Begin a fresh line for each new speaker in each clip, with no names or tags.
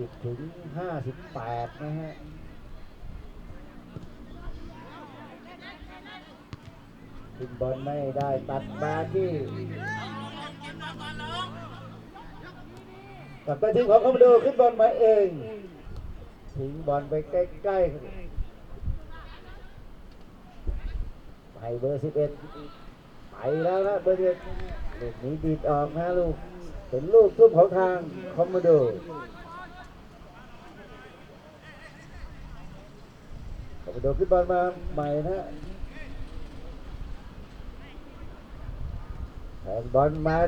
50 ถึง 58 นะฮะขึ้นบอลไม่ได้ตัดมาที่กับตันทีมของคอมโดขึ้นบอลมาเองถึงบอลไปใกล้ๆไปเบอร์ 11 ไปแล้วนะเบอร์11ลูกนี้ดีดออกนะลูกเป็นลูกทุ่มของทางคอมโมโด คอมโมโดขึ้นบอลมาใหม่นะบอลมา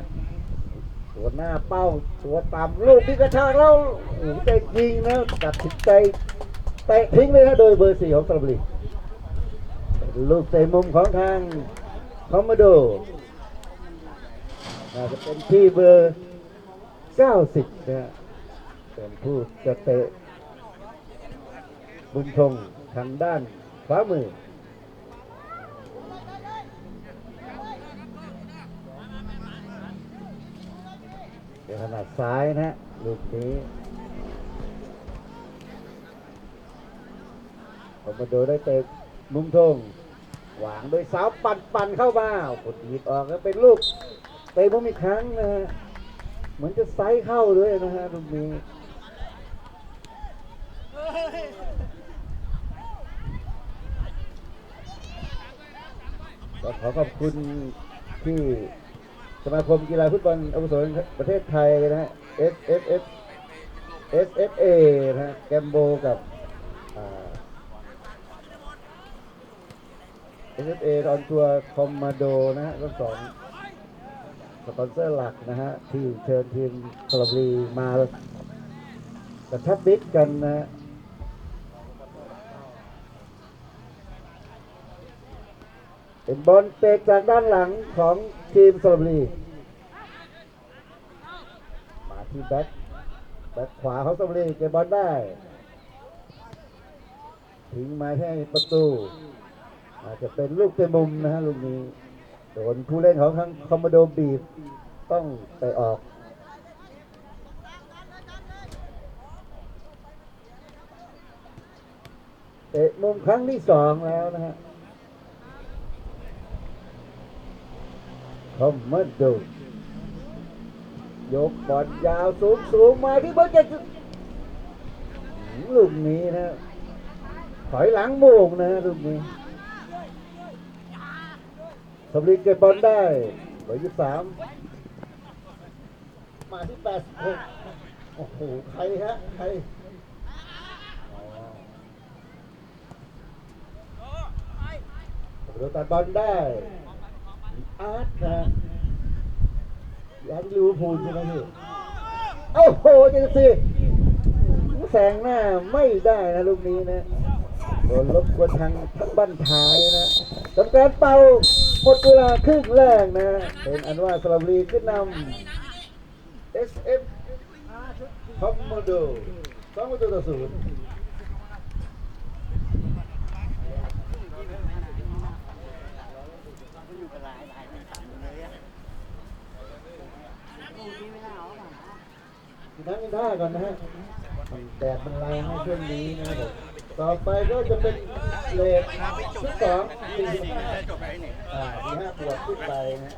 ตัวหน้าเป้าตัวต่ำลูกที่กระชากแล้วโอ้ใจยิงนะตัดสินใจเตะทิ้งเลยนะโดยเบอร์สี่ของสระบุรีลูกเตะมุมของทางคอมโมโดน่าจะเป็นที่เบอร์ 90 นะฮะเป็นผู้จะเตะบุญธง ทางด้านขวามือเป็นขนาดซ้ายนะฮะลูกนี้ผมมาดูได้เตะมุมทงหวางโดยสาวปั่นปั่นเข้ามากดหยิบออกแล้วเป็นลูกเตะมุมอีกครั้งนะฮะเหมือนจะไซส์เข้าด้วยนะฮะลูกนี้ ขอขอบคุณที่สมาคมกีฬาฟุตบอลอาวุโสแห่งประเทศไทยนะฮะ S S S S S A นะฮะแกมโบกับ S S A ออนทัวร์คอมมาโดนะฮะทั้งสองสปอนเซอร์หลักนะฮะ ที่เชิญทีมสระบุรีมากระชับมิตรกันนะฮะ เป็นบอลเตะจากด้านหลังของทีมสระบุรีมาที่แบ็คแบ็คขวาของสระบุรีเก็บบอลได้ทิ้งมาให้ประตู อาจจะเป็นลูกเตะมุมนะฮะลูกนี้โดนผู้เล่นของทางคอมโมโดบีบต้องไปออกเตะมุมครั้งที่สองแล้วนะฮะ คอมมาโดยกบอลยาวสูงสูงมาที่เบอร์เจ็ดลูกนี้นะถอยหลังโมงนะลูกนี้สำลีเก็บบอลได้เบอร์ยี่สามมาที่แปดสิบหกโอ้โห ใครฮะ ใครอ๋อดูตัดบอลได้ อาร์ตนะอาร์ตลิเวอร์พูลใช่ไหมพี่โอ้โหเจนซีแสงหน้าไม่ได้นะลูกนี้นะโดนลบกวนทางบ้านท้ายนะทำการเป่าหมดเวลาครึ่งแรกนะ เป็นอันว่าสระบุรีขึ้นนำ SF คอมโมโดสองประตูต่อศูนย์ นั่งท่าก่อนนะฮะแดดมันแรงในช่วงนี้นะครับผมต่อไปก็จะเป็นเลทชุดสองสี่ห้า
ปไหน
อ่าสี่ห้าปวดขึ้นไปนะ